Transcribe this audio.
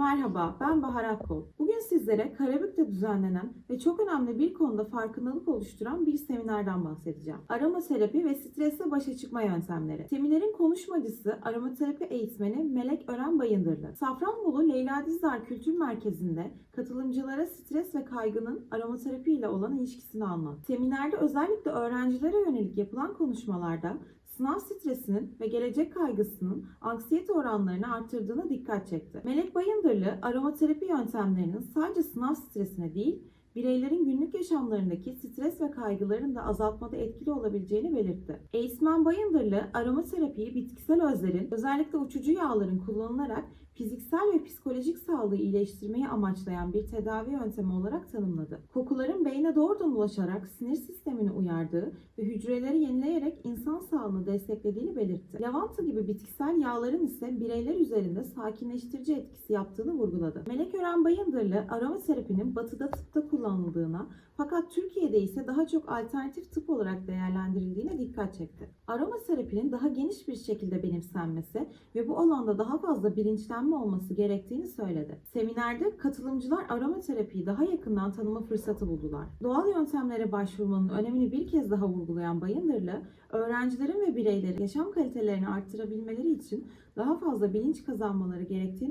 Merhaba, ben Bahar Akkol. Bugün sizlere Karabük'te düzenlenen ve çok önemli bir konuda farkındalık oluşturan bir seminerden bahsedeceğim. Aromaterapi ve stresle başa çıkma yöntemleri. Seminerin konuşmacısı aromaterapi eğitmeni Melek Ören Bayındırlı. Safranbolu Leyla Dizdar Kültür Merkezi'nde katılımcılara stres ve kaygının aromaterapi ile olan ilişkisini anlattı. Seminerde özellikle öğrencilere yönelik yapılan konuşmalarda sınav stresinin ve gelecek kaygısının anksiyete oranlarını arttırdığına dikkat çekti. Melek Bayındırlı aromaterapi yöntemlerinin sadece sınav stresine değil, bireylerin günlük yaşamlarındaki stres ve kaygıların da azaltmada etkili olabileceğini belirtti. Eğitmen Bayındırlı aromaterapiyi bitkisel özlerin, özellikle uçucu yağların kullanılarak fiziksel ve psikolojik sağlığı iyileştirmeyi amaçlayan bir tedavi yöntemi olarak tanımladı. Kokuların beyne doğrudan ulaşarak sinir sistemini uyardığı ve hücreleri yenileyerek insan sağlığını desteklediğini belirtti. Lavanta gibi bitkisel yağların ise bireyler üzerinde sakinleştirici etkisi yaptığını vurguladı. Melek Ören Bayındırlı aromaterapinin batıda tıpta kullanıldığına fakat Türkiye'de ise daha çok alternatif tıp olarak değerlendirildiğine dikkat çekti. Aromaterapinin daha geniş bir şekilde benimsenmesi ve bu alanda daha fazla bilinçlenme olması gerektiğini söyledi. Seminerde katılımcılar aromaterapiyi daha yakından tanıma fırsatı buldular. Doğal yöntemlere başvurmanın önemini bir kez daha vurgulayan Bayındırlı, öğrencilerin ve bireylerin yaşam kalitelerini arttırabilmeleri için daha fazla bilinç kazanmaları gerektiğini